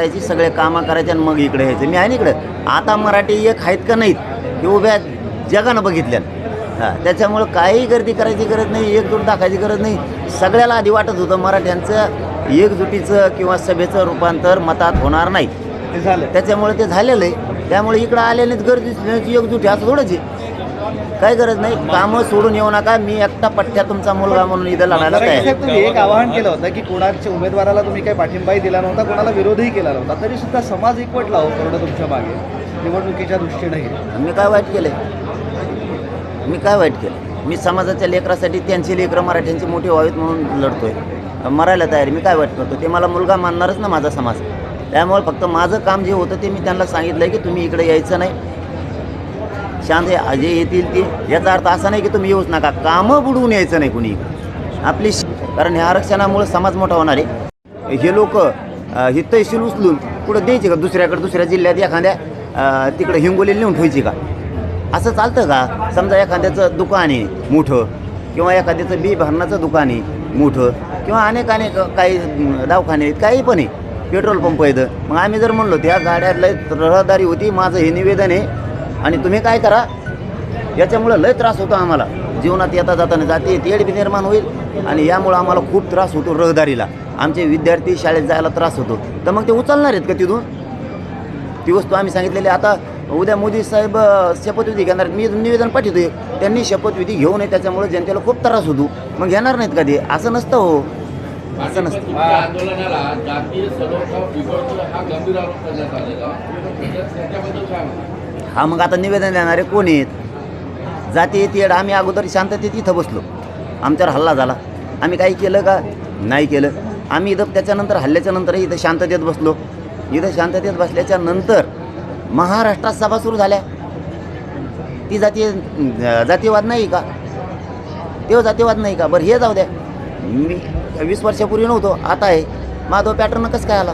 करायची सगळे कामं करायचे आणि मग इकडे यायचं. मी आहे ना इकडं. आता मराठी एक आहेत का नाहीत हे उभ्या जगानं बघितल्या हां त्याच्यामुळं काही गर्दी करायची गरज नाही एकजूट दाखायची गरज नाही. सगळ्याला आधी वाटत होतं मराठ्यांचं एकजुटीचं किंवा सभेचं रूपांतर मतात होणार नाही. ते झालं. त्याच्यामुळे ते झालेलं आहे. त्यामुळे इकडं आल्यानेच गर्दी एकजुटी असं थोडंच आहे. काही गरज नाही. कामं सोडून येऊ नका. मी एकटा पठ्ठ्या तुमचा मुलगा म्हणून इथं लढायला तयार. साहेब तुम्ही एक आवाहन केलं होतं की कोणाच्या उमेदवाराला तुम्ही काही पाठिंबाही दिला नव्हता कोणाला विरोधही केला नव्हता. तरी सुद्धा समाज एकवटला हो करणं तुमच्या मागे. निवडणुकीच्या दृष्टीनेही. मी काय वाईट केलंय? मी काय वाईट केलं मी समाजाच्या लेकरासाठी त्यांची लेकरं मराठ्यांची मोठी व्हावीत म्हणून लढतोय. मरायला तयार. मी काय वाईट करतो? ते मला मुलगा मानणारच ना माझा समाज. त्यामुळे फक्त माझं काम जे होतं ते मी त्यांना सांगितलं की तुम्ही इकडे यायचं नाही. शांत जे येतील ते. याचा अर्थ असा नाही की तुम्ही येऊच नका. कामं बुडवून यायचं नाही कुणी. आपली कारण ह्या आरक्षणामुळे समाज मोठा होणार आहे. हे लोक हे तहसील उचलून कुठं द्यायची का? दुसऱ्याकडे दुसऱ्या जिल्ह्यात एखाद्या तिकडं तिकडे हिंगोलीला नेऊन ठेवायची का? असं चालतं का? समजा एखाद्याचं दुकान आहे मोठं किंवा एखाद्याचं बी भरणाचं दुकान आहे मोठं किंवा अनेक अनेक काही दवाखाने आहेत काही पण आहे. पेट्रोल पंप आहेत. मग आम्ही जर म्हणलो त्या गाड्यातलं रहदारी होती माझं हे निवेदन आहे आणि तुम्ही काय करा याच्यामुळं लय त्रास होतो आम्हाला. जीवनात येता जाताना जाते तेढ बी निर्माण होईल आणि यामुळं आम्हाला खूप त्रास होतो रहदारीला. आमचे विद्यार्थी शाळेत जायला त्रास होतो. तर मग ते उचलणार आहेत का तिथून? ती वस्तू आम्ही सांगितलेली आता उद्या मोदी साहेब शपथविधी घेणार मी निवेदन पाठवतोय. त्यांनी शपथविधी घेऊ नये त्याच्यामुळे जनतेला खूप त्रास होतो. मग घेणार नाहीत का ते? असं नसतं हो. असं नसतं. आंदोलनाला हा मग आता निवेदन देणारे कोण आहेत? जाती येते आम्ही अगोदर शांततेत इथं बसलो. आमच्यावर हल्ला झाला. आम्ही काही केलं का? नाही केलं. आम्ही इथं त्याच्यानंतर हल्ल्याच्यानंतर इथं शांततेत बसलो. इथं शांततेत बसल्याच्या नंतर महाराष्ट्रात सभा सुरू झाल्या. ती जातीय जातीयवाद नाही का? तेव्हा जातीयवाद नाही का? बरं हे जाऊ द्या. मी वीस वर्षापूर्वी नव्हतो. आता आहे. माधव पॅटर्न कसं काय आला?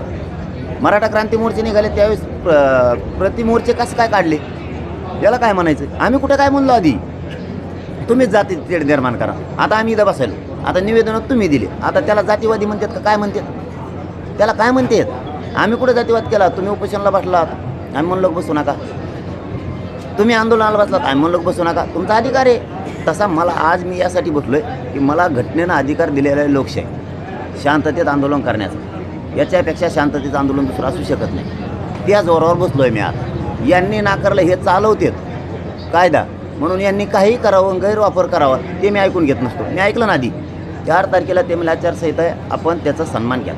मराठा क्रांती मोर्चे निघाले त्यावेळेस प्र प्रतिमोर्चे कसं काय काढले? याला काय म्हणायचं आम्ही कुठं काय म्हणलो आधी? तुम्हीच जाती तेढ निर्माण करा. आता आम्ही इथं बसायलो. आता निवेदन तुम्ही दिले. आता त्याला जातीवादी म्हणतात का काय म्हणतात? त्याला काय म्हणतात? आम्ही कुठं जातीवाद केला? तुम्ही उपोषणाला बसलात. आम्ही म्हणलो बसू नका. तुम्ही आंदोलनाला बसलात. आम्ही म्हणलो बसू नका. तुमचा अधिकार आहे. तसा मला आज मी यासाठी बसलो आहे की मला घटनेनं अधिकार दिलेला आहे लोकशाही शांततेत आंदोलन करण्याचं. याच्यापेक्षा शांततेचं आंदोलन दुसरं असू शकत नाही. त्या जोरावर आहे मी आज. यांनी नाकारलं हे चालवतेत. कायदा. म्हणून यांनी काही करावं गैरवापर करावा ते मी ऐकून घेत नसतो. मी ऐकलं ना आधी. चार तारखेला ते मला आचारसंहिता आपण त्याचा सन्मान केला